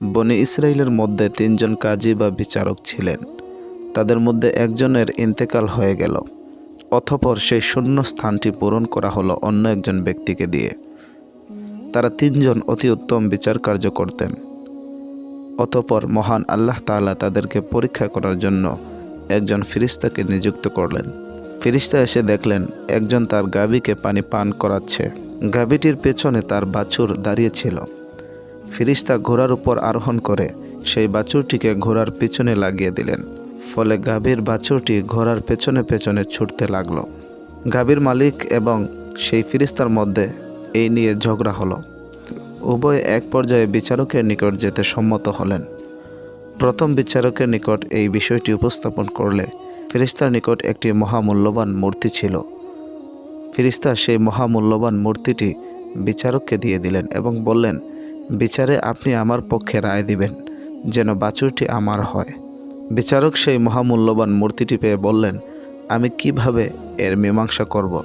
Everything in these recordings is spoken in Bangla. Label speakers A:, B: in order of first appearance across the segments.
A: বনি ইসরায়েলের মধ্যে তিনজন কাজী বা বিচারক ছিলেন। তাদের মধ্যে একজনের ইন্তেকাল হয়ে গেল, অথপর সেই শূন্য স্থানটি পূরণ করা হলো অন্য একজন ব্যক্তিকে দিয়ে। তারা তিনজন অতি উত্তম বিচার কার্য করতেন। অতপর মহান আল্লাহ তাআলা তাদেরকে পরীক্ষা করার জন্য একজন ফিরিস্তাকে নিযুক্ত করলেন। ফিরিস্তা এসে দেখলেন, একজন তার গাভীকে পানি পান করাচ্ছে। গাভীটির পেছনে তার বাছুর দাঁড়িয়েছিল ফিরিস্তা ঘোড়ার উপর আরোহণ করে, সেই বাছুরটিকে ঘোড়ার পিছনে লাগিয়ে দিলেন। ফলে গাভীর বাছুরটি ঘোড়ার পেছনে পেছনে ছুটতে লাগল। গাভীর মালিক এবং সেই ফিরিস্তার মধ্যে এই নিয়ে ঝগড়া হলো। উভয় এক পর্যায়ে বিচারকের নিকট যেতে সম্মত হলেন। প্রথম বিচারকের নিকট এই বিষয়টি উপস্থাপন করলে ফিরিস্তার নিকট একটি মহামূল্যবান মূর্তি ছিল। ফিরিস্তা সেই মহামূল্যবান মূর্তিটি বিচারককে দিয়ে দিলেন এবং বললেন বিচারে আপনি আমার পক্ষে রায় দিবেন, যেন বাছুরটি আমার হয়। বিচারক সেই মহামূল্যবান মূর্তিটি পেয়ে বললেন, আমি কীভাবে এর মীমাংসা করব?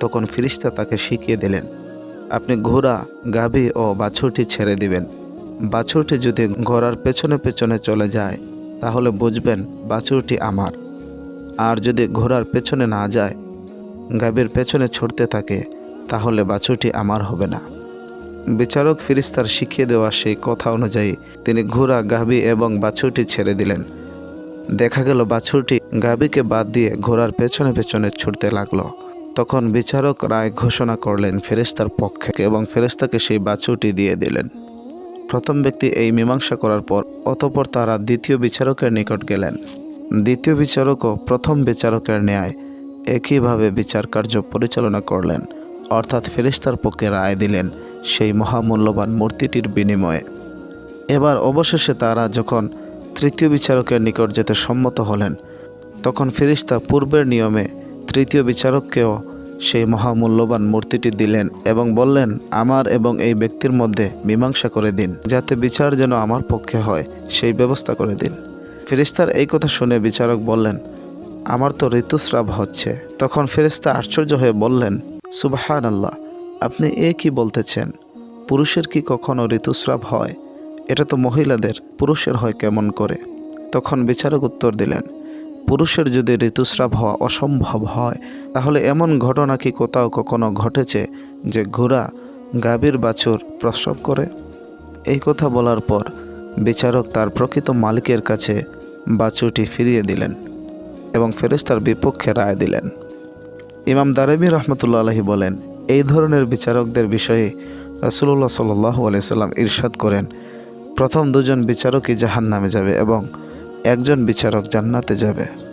A: তখন ফিরিস্তা তাকে শিখিয়ে দিলেন, আপনি ঘোড়া, গাভী ও বাছুরটি ছেড়ে দিবেন। বাছুরটি যদি ঘোড়ার পেছনে পেছনে চলে যায়, তাহলে বুঝবেন বাছুরটি আমার। আর যদি ঘোড়ার পেছনে না যায়, গাভীর পেছনে ছুটতে থাকে, তাহলে বাছুরটি আমার হবে না। বিচারক ফিরিস্তার শিখিয়ে দেওয়া সেই কথা অনুযায়ী তিনি ঘোড়া, গাভী এবং বাছুরটি ছেড়ে দিলেন। দেখা গেল বাছুরটি গাভীকে বাদ দিয়ে ঘোড়ার পেছনে পেছনে ছুটতে লাগল। তখন বিচারক রায় ঘোষণা করলেন ফেরেস্তার পক্ষে এবং ফেরেস্তাকে সেই বাছুরটি দিয়ে দিলেন। প্রথম ব্যক্তি এই মীমাংসা করার পর অতপর তারা দ্বিতীয় বিচারকের নিকট গেলেন। দ্বিতীয় বিচারকও প্রথম বিচারকের ন্যায় একইভাবে বিচার কার্য পরিচালনা করলেন, অর্থাৎ ফেরিস্তার পক্ষে রায় দিলেন। সেই মহামূল্যবান মূর্তিটির বিনিময়ে। এবার অবশেষে তারা যখন তৃতীয় বিচারকের নিকট যেতে সম্মত হলেন, তখন ফেরিস্তা পূর্বের নিয়মে তৃতীয় বিচারককেও সেই মহামূল্যবান মূর্তিটি দিলেন এবং বললেন, আমার এবং এই ব্যক্তির মধ্যে মীমাংসা করে দিন, যাতে বিচার যেন আমার পক্ষে হয়, সেই ব্যবস্থা করে দিন। ফেরিস্তার এই কথা শুনে বিচারক বললেন, আমার তো ঋতুস্রাব হচ্ছে। তখন ফেরিস্তা আশ্চর্য হয়ে বললেন সুবাহান আল্লাহ আপনি এ কি বলতেছেন? পুরুষের কি কখনো ঋতুস্রাব হয়? এটা তো মহিলাদের, পুরুষের হয় কেমন করে? তখন বিচারক উত্তর দিলেন, পুরুষের যদি ঋতুস্রাব হওয়া অসম্ভব হয়, তাহলে এমন ঘটনা কি কোথাও কখনো ঘটেছে যে ঘোড়া, গাভীর বাছুর প্রসব করে? এই কথা বলার পর বিচারক তার প্রকৃত মালিকের কাছে বাছুরটি ফিরিয়ে দিলেন এবং ফেরেস্তার বিপক্ষে রায় দিলেন। ইমাম দারেবি রহমতুল্লা আলহি বলেন এই ধরনের বিচারকদের বিষয়ে রাসুল্লাহ সাল্লাহ আলাইসাল্লাম ইরশাদ করেন। প্রথম দুজন বিচারকই জাহান নামে যাবে এবং একজন বিচারক জান্নাতে যাবে।